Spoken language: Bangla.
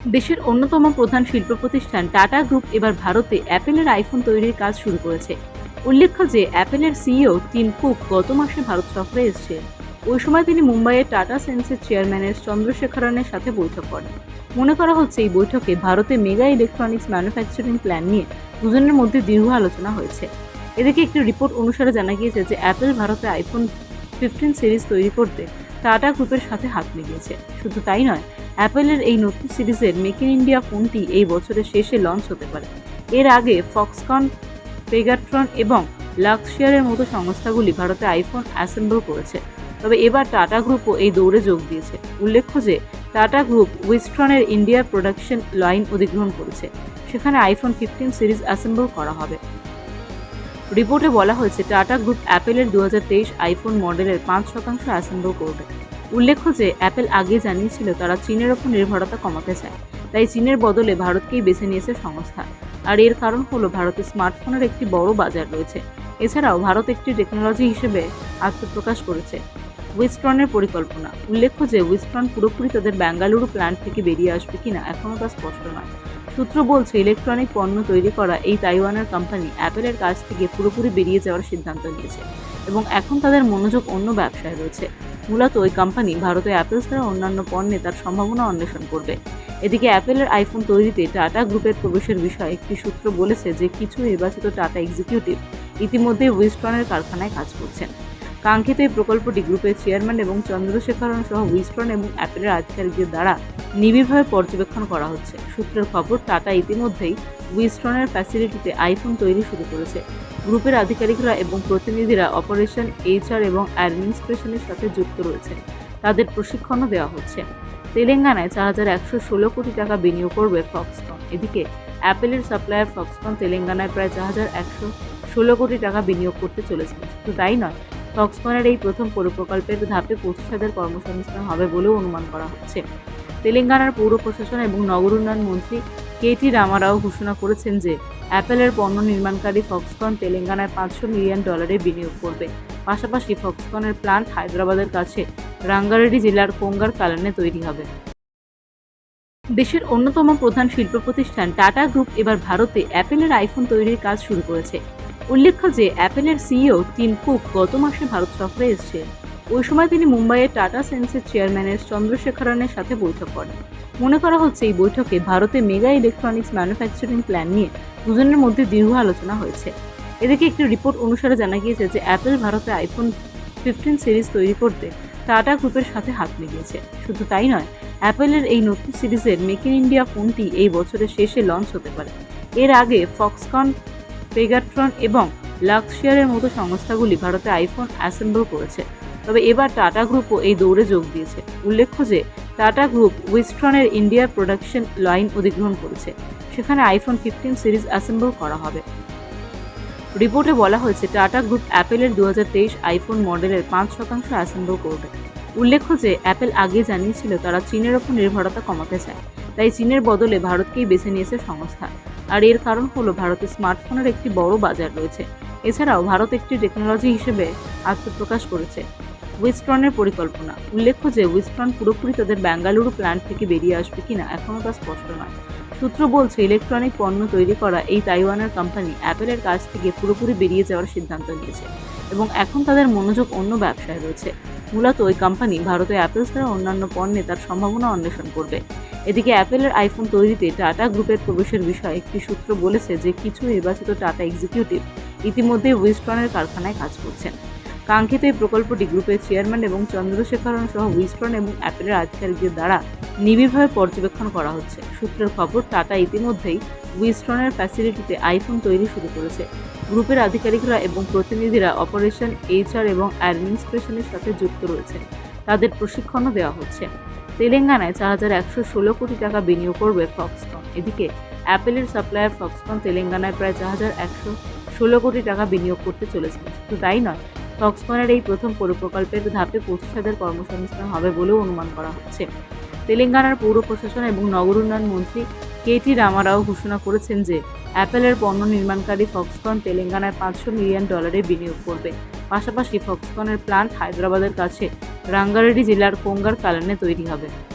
দেশের অন্যতম প্রধান শিল্প প্রতিষ্ঠান টাটা গ্রুপ এবার ভারতে অ্যাপেলের আইফোন তৈরির কাজ শুরু করেছে। উল্লেখ্য যে, অ্যাপেলের সিইও টিম কুক গত মাসে ভারত সফরে এসেছিলেন ওই সময় তিনি মুম্বাইয়ের টাটা সেন্সের চেয়ারম্যানের চন্দ্রশেখরনের সাথে বৈঠক করেন। মনে করা হচ্ছে এই বৈঠকে ভারতে মেগা ইলেকট্রনিক্স ম্যানুফ্যাকচারিং প্ল্যান নিয়ে দুজনের মধ্যে দীর্ঘ আলোচনা হয়েছে। এদিকে একটি রিপোর্ট অনুসারে জানা গিয়েছে যে, অ্যাপেল ভারতে আইফোন ফিফটিন সিরিজ তৈরি করতে টাটা গ্রুপের সাথে হাত মিলিয়েছে। শুধু তাই নয়, অ্যাপেলের এই নতুন সিরিজের মেক ইন ইন্ডিয়া ফোনটি এই বছরের শেষে লঞ্চ হতে পারে। এর আগে ফক্সকন, পেগাট্রন এবং লাক্সিয়ারের মতো সংস্থাগুলি ভারতে আইফোন অ্যাসেম্বল করেছে। তবে এবার টাটা গ্রুপও এই দৌড়ে যোগ দিয়েছে। উল্লেখ্য যে, টাটা গ্রুপ উইস্ট্রনের ইন্ডিয়ার প্রোডাকশন লাইন অধিগ্রহণ করেছে। সেখানে আইফোন ফিফটিন সিরিজ অ্যাসেম্বল করা হবে। রিপোর্টে বলা হয়েছে, টাটা গ্রুপ অ্যাপেলের দু হাজার তেইশ আইফোন মডেলের পাঁচ শতাংশ অ্যাসেম্বল করবে উল্লেখ্য যে, অ্যাপেল আগে জানিয়েছিল তারা চীনের ওপর নির্ভরতা কমাতে চায়, তাই চীনের বদলে ভারতকেই বেছে নিয়েছে সংস্থা। আর এর কারণ হলো ভারতে স্মার্টফোনের একটি বড় বাজার রয়েছে। এছাড়াও ভারত একটি টেকনোলজি হিসেবে আত্মপ্রকাশ করেছে। উইস্ট্রনের পরিকল্পনা। উল্লেখ্য যে উইস্ট্রন পুরোপুরি তাদের বেঙ্গালুরু প্ল্যান্ট থেকে বেরিয়ে আসবে কিনা এখনও তা স্পষ্ট নয়। সূত্র বলছে ইলেকট্রনিক পণ্য তৈরি করা এই তাইওয়ানের কোম্পানি অ্যাপেলের কাছ থেকে পুরোপুরি বেরিয়ে যাওয়ার সিদ্ধান্ত নিয়েছে এবং এখন তাদের মনোযোগ অন্য ব্যবসায় রয়েছে। মূলত ওই কোম্পানি ভারতে অ্যাপেল ছাড়া অন্যান্য পণ্যে তার সম্ভাবনা অন্বেষণ করবে। এদিকে অ্যাপেলের আইফোন তৈরিতে টাটা গ্রুপের প্রবেশের বিষয়ে একটি সূত্র বলেছে যে, কিছু নির্বাচিত টাটা এক্সিকিউটিভ ইতিমধ্যে উইস্টনের কারখানায় কাজ করছেন। কাঙ্ক্ষিত এই প্রকল্পটি গ্রুপের চেয়ারম্যান এবং চন্দ্রশেখরন সহ উইস্টন এবং অ্যাপেলের আধিকারিকদের দ্বারা নিবিড়ভাবে পর্যবেক্ষণ করা হচ্ছে। সূত্রের খবর, টাটা ইতিমধ্যেই উইস্টনের ফ্যাসিলিটিতে আইফোন তৈরি শুরু করেছে। গ্রুপের আধিকারিকরা এবং প্রতিনিধিরা অপারেশন এইচআর এবং অ্যাডমিনিস্ট্রেশনের সাথে যুক্ত রয়েছে। তাদের প্রশিক্ষণও দেওয়া হচ্ছে। তেলেঙ্গানায় চার হাজার একশো ষোলো কোটি টাকা বিনিয়োগ করবে ফক্সকন এদিকে, অ্যাপেলের সাপ্লায়ার ফক্সকন তেলেঙ্গানায় প্রায় চার হাজার একশো ষোলো কোটি টাকা বিনিয়োগ করতে চলেছে। শুধু তাই নয় ফক্সকনের এই প্রথম পৌর প্রকল্পের ধাপে পঁচিশ কর্মসংস্থান হবে বলেও অনুমান করা হচ্ছে। তেলেঙ্গানার পৌর প্রশাসন এবং নগর উন্নয়ন মন্ত্রী কে টি রামারাও ঘোষণা করেছেন যে, অ্যাপেলের পণ্য নির্মাণকারী ফক্সকন তেলেঙ্গানায় পাঁচশো মিলিয়ন ডলারে বিনিয়োগ করবে। পাশাপাশি ফক্সকনের প্লান্ট হায়দ্রাবাদের কাছে রাঙ্গারেডি জেলার কোঙ্গার কালানে তৈরি হবে। দেশের অন্যতম প্রধান শিল্প প্রতিষ্ঠান টাটা গ্রুপ এবার ভারতে অ্যাপেলের আইফোন তৈরির কাজ শুরু করেছে। উল্লেখ্য যে অ্যাপেলের সিইও টিম কুক গত মাসে ভারত সফরে এসেছিলেন ওই সময় তিনি মুম্বাইয়ের টাটা সেন্সের চেয়ারম্যানের চন্দ্রশেখরনের সাথে বৈঠক করেন। মনে করা হচ্ছে এই বৈঠকে ভারতে মেগা ইলেকট্রনিক্স ম্যানুফ্যাকচারিং প্ল্যান নিয়ে দুজনের মধ্যে দীর্ঘ আলোচনা হয়েছে। এদিকে একটি রিপোর্ট অনুসারে জানা গিয়েছে যে অ্যাপেল ভারতে আইফোন ফিফটিন সিরিজ তৈরি করতে টাটা গ্রুপের সাথে হাত মিলিয়েছে। শুধু তাই নয়, অ্যাপেলের এই নতুন সিরিজের মেক ইন ইন্ডিয়া ফোনটি এই বছরের শেষে লঞ্চ হতে পারে। এর আগে ফক্সকন পেগাট্রন এবং লাক্সিয়ারের মতো সংস্থাগুলি ভারতে আইফোন অ্যাসেম্বল করেছে। তবে এবার টাটা গ্রুপও এই দৌড়ে যোগ দিয়েছে। উল্লেখ্য যে টাটা গ্রুপ উইস্ট্রনের ইন্ডিয়ার প্রোডাকশন লাইন অধিগ্রহণ করেছে। সেখানে আইফোন ফিফটিন সিরিজ অ্যাসেম্বল করা হবে। রিপোর্টে বলা হয়েছে টাটা গ্রুপ অ্যাপেলের দু হাজার তেইশ আইফোন মডেলের পাঁচ শতাংশ অ্যাসেম্বল করবে। উল্লেখ্য যে অ্যাপেল আগে জানিয়েছিল তারা চীনের ওপর নির্ভরতা কমাতে চায়। তাই চীনের বদলে ভারতকেই বেছে নিয়েছে সংস্থা। আর এর কারণ হলো ভারতে স্মার্টফোনের একটি বড় বাজার রয়েছে। এছাড়াও ভারত একটি টেকনোলজি হিসেবে আত্মপ্রকাশ করেছে। উইস্ট্রনের পরিকল্পনা। উল্লেখ্য যে উইস্ট্রন পুরোপুরি তাদের বেঙ্গালুরু প্ল্যান্ট থেকে বেরিয়ে আসবে কিনা এখনও তা স্পষ্ট নয়। সূত্র বলছে, ইলেকট্রনিক পণ্য তৈরি করা এই তাইওয়ানের কোম্পানি অ্যাপেলের কাছ থেকে পুরোপুরি বেরিয়ে যাওয়ার সিদ্ধান্ত নিয়েছে এবং এখন তাদের মনোযোগ অন্য ব্যবসায় রয়েছে। মূলত ওই কোম্পানি ভারতে অ্যাপেল ছাড়া অন্যান্য পণ্যে তার সম্ভাবনা অন্বেষণ করবে। এদিকে অ্যাপেলের আইফোন তৈরিতে টাটা গ্রুপের প্রবেশের বিষয়ে একটি সূত্র বলেছে যে কিছু নির্বাচিত টাটা এক্সিকিউটিভ ইতিমধ্যে উইস্টনের কারখানায় কাজ করছেন। কাঙ্ক্ষিত এই প্রকল্পটি গ্রুপের চেয়ারম্যান এবং চন্দ্রশেখরন সহ উইস্টন এবং অ্যাপেলের আধিকারিকদের দ্বারা নিবিড়ভাবে পর্যবেক্ষণ করা হচ্ছে। সূত্রের খবর, টাটা ইতিমধ্যেই উইস্টনের ফ্যাসিলিটিতে আইফোন তৈরি শুরু করেছে। গ্রুপের আধিকারিকরা এবং প্রতিনিধিরা অপারেশন এইচআর এবং অ্যাডমিনিস্ট্রেশনের সাথে যুক্ত রয়েছে তাদের প্রশিক্ষণও দেওয়া হচ্ছে। তেলেঙ্গানায় চার হাজার একশো ষোলো কোটি টাকা বিনিয়োগ করবে ফক্সকন এদিকে অ্যাপেলের সাপ্লায়ার ফক্সকন তেলেঙ্গানায় প্রায় চার হাজার একশো ষোলো কোটি টাকা বিনিয়োগ করতে চলেছে। শুধু তাই নয় ফক্সকনের এই প্রথম পৌর প্রকল্পের ধাপে পঁচিশ হাজার কর্মসংস্থান হবে বলেও অনুমান করা হচ্ছে। তেলেঙ্গানার পৌর প্রশাসন এবং নগর উন্নয়ন মন্ত্রী কে টি রামারাও ঘোষণা করেছেন যে অ্যাপেলের পণ্য নির্মাণকারী ফক্সকন তেলেঙ্গানায় পাঁচশো মিলিয়ন ডলারে বিনিয়োগ করবে। পাশাপাশি ফক্সকনের প্লান্ট হায়দ্রাবাদের কাছে রাঙ্গারেডি জেলার কোঙ্গার কালানে তৈরি হবে।